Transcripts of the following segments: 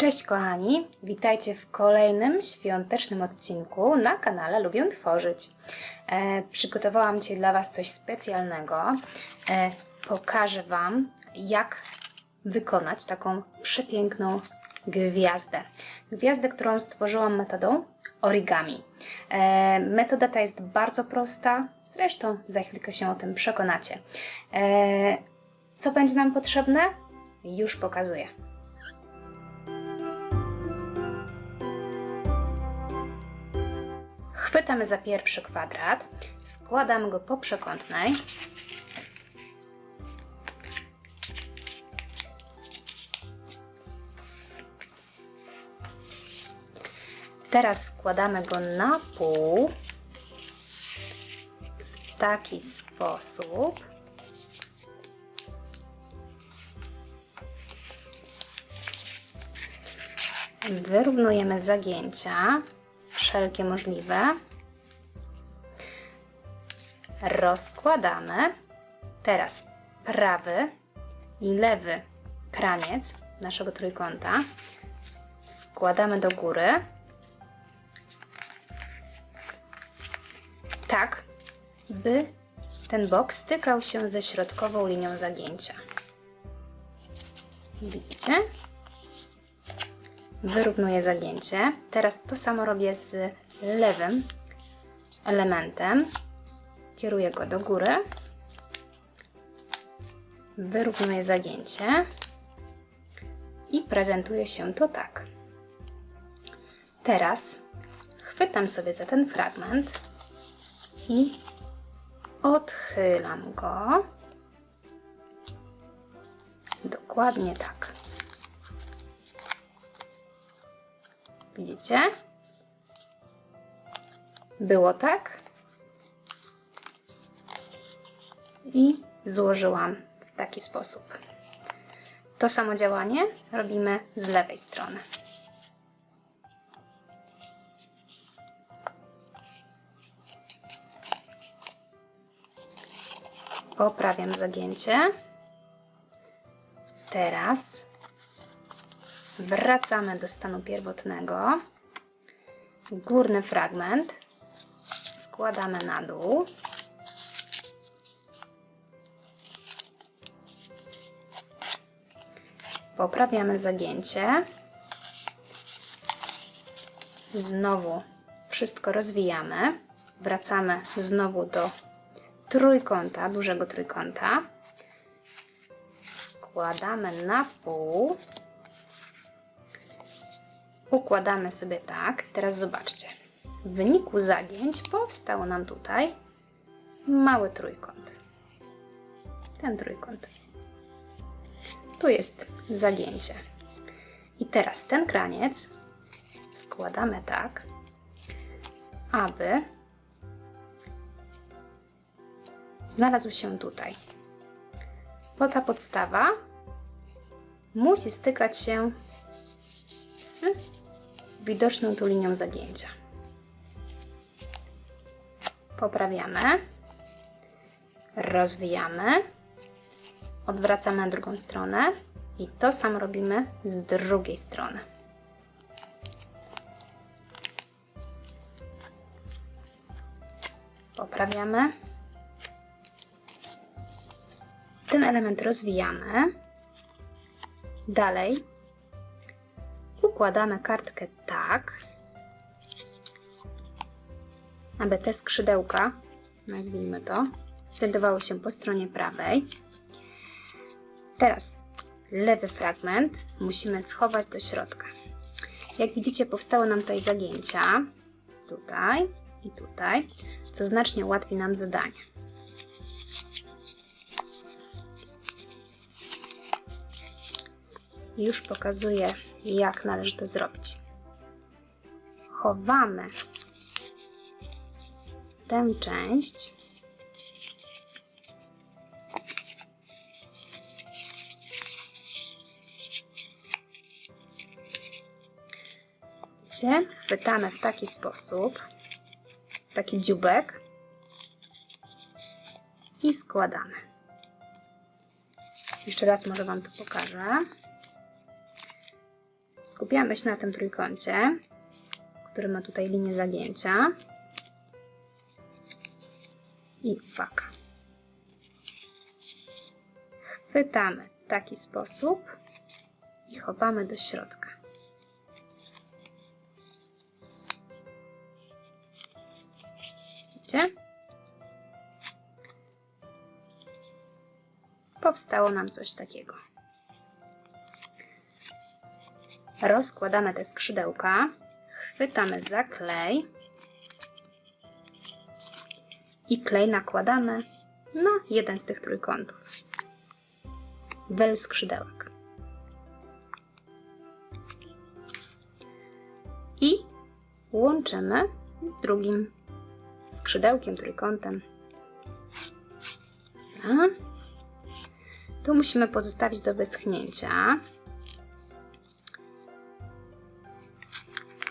Cześć kochani, witajcie w kolejnym świątecznym odcinku na kanale Lubię Tworzyć. E, przygotowałam dzisiaj dla Was coś specjalnego. E, pokażę Wam, jak wykonać taką przepiękną gwiazdę. Gwiazdę, którą stworzyłam metodą origami. E, metoda ta jest bardzo prosta, zresztą za chwilkę się o tym przekonacie. E, co będzie nam potrzebne? Już pokazuję. Chwytamy za pierwszy kwadrat, składamy go po przekątnej. Teraz składamy go na pół w taki sposób. Wyrównujemy zagięcia, wszelkie możliwe. Rozkładamy. Teraz prawy i lewy kraniec naszego trójkąta składamy do góry. Tak, by ten bok stykał się ze środkową linią zagięcia. Widzicie? Wyrównuję zagięcie. Teraz to samo robię z lewym elementem. Kieruję go do góry. Wyrównuję zagięcie. I prezentuje się to tak. Teraz chwytam sobie za ten fragment i odchylam go. Dokładnie tak. Widzicie? Było tak. I złożyłam w taki sposób. To samo działanie robimy z lewej strony. Poprawiam zagięcie. Teraz wracamy do stanu pierwotnego. Górny fragment składamy na dół. Poprawiamy zagięcie. Znowu wszystko rozwijamy. Wracamy znowu do trójkąta, dużego trójkąta. Składamy na pół. Układamy sobie tak. Teraz zobaczcie. W wyniku zagięć powstał nam tutaj mały trójkąt. Ten trójkąt. Tu jest zagięcie. I teraz ten kraniec składamy tak, aby znalazł się tutaj. Bo ta podstawa musi stykać się z widoczną tu linią zagięcia. Poprawiamy, rozwijamy, odwracamy na drugą stronę i to samo robimy z drugiej strony. Poprawiamy. Ten element rozwijamy. Dalej układamy kartkę tak, aby te skrzydełka, nazwijmy to, znajdowały się po stronie prawej. Teraz lewy fragment musimy schować do środka. Jak widzicie, powstały nam tutaj zagięcia, tutaj i tutaj, co znacznie ułatwi nam zadanie. Już pokazuję, jak należy to zrobić. Chowamy tę część. Chwytamy w taki sposób, taki dziubek i składamy. Jeszcze raz może Wam to pokażę. Skupiamy się na tym trójkącie, który ma tutaj linię zagięcia. I uwaga. Chwytamy w taki sposób i chowamy do środka. Widzicie? Powstało nam coś takiego. Rozkładamy te skrzydełka, chwytamy za klej i klej nakładamy na jeden z tych trójkątów. Wel skrzydełek. I łączymy z drugim skrzydełkiem, trójkątem. Tu musimy pozostawić do wyschnięcia.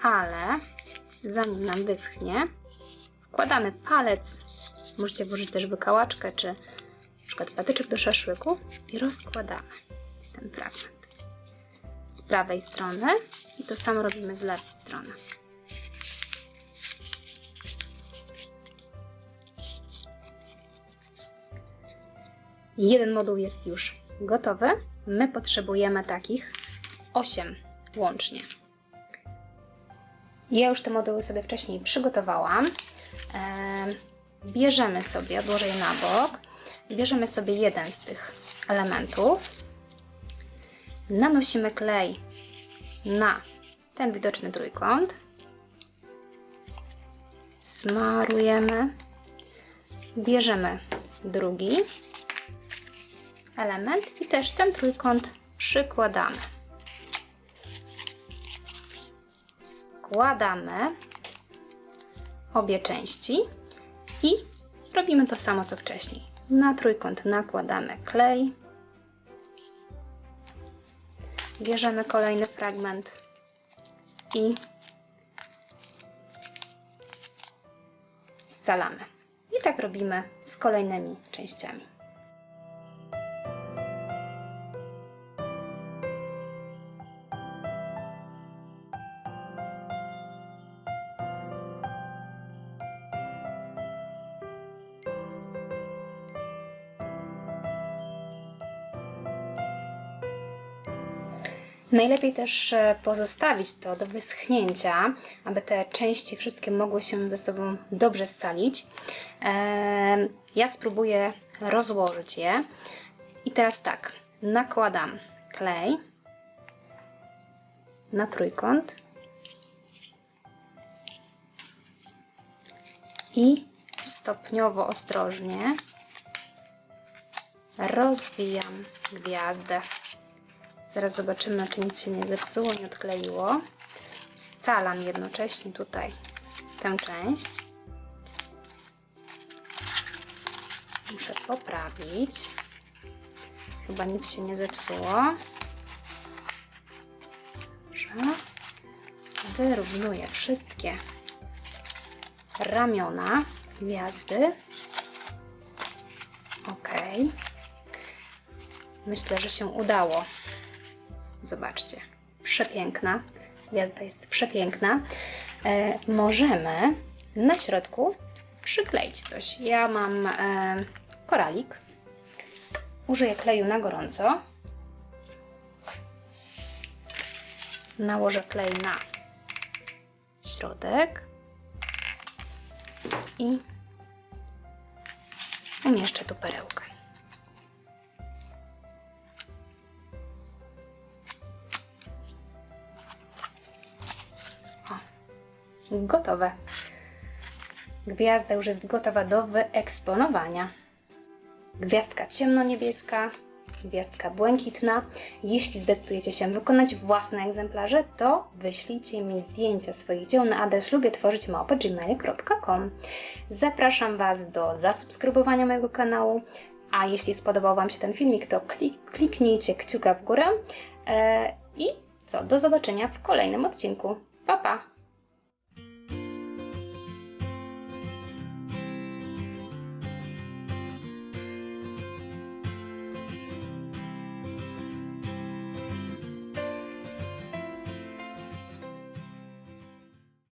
Ale zanim nam wyschnie, wkładamy palec. Możecie włożyć też wykałaczkę czy na przykład patyczek do szaszłyków i rozkładamy ten fragment z prawej strony i to samo robimy z lewej strony. Jeden moduł jest już gotowy. My potrzebujemy takich 8 łącznie. Ja już te moduły sobie wcześniej przygotowałam. Em, Bierzemy sobie, odłożę je na bok, bierzemy sobie jeden z tych elementów, nanosimy klej na ten widoczny trójkąt, smarujemy, bierzemy drugi element i też ten trójkąt przykładamy. Składamy obie części i robimy to samo co wcześniej. Na trójkąt nakładamy klej. Bierzemy kolejny fragment i scalamy. I tak robimy z kolejnymi częściami. Najlepiej też e, pozostawić to do wyschnięcia, aby te części wszystkie mogły się ze sobą dobrze scalić. E, Ja spróbuję rozłożyć je. I teraz tak, nakładam klej na trójkąt i stopniowo, ostrożnie rozwijam gwiazdę. Zaraz zobaczymy, czy nic się nie zepsuło, nie odkleiło. Scalam jednocześnie tutaj tę część. Muszę poprawić. Chyba nic się nie zepsuło. Dobrze. Wyrównuję wszystkie ramiona gwiazdy. Ok. Myślę, że się udało. Zobaczcie, przepiękna. Gwiazda jest przepiękna. E, możemy na środku przykleić coś. Ja mam e, koralik. Użyję kleju na gorąco. Nałożę klej na środek i umieszczę tu perełkę. Gotowe. Gwiazda już jest gotowa do wyeksponowania. Gwiazdka ciemno-niebieska, gwiazdka błękitna. Jeśli zdecydujecie się wykonać własne egzemplarze, to wyślijcie mi zdjęcia swoich dzieł na adres lubię tworzyć gmail.com. Zapraszam Was do zasubskrybowania mojego kanału, a jeśli spodobał Wam się ten filmik, to klik, kliknijcie kciuka w górę. E, I co, do zobaczenia w kolejnym odcinku. Pa, pa!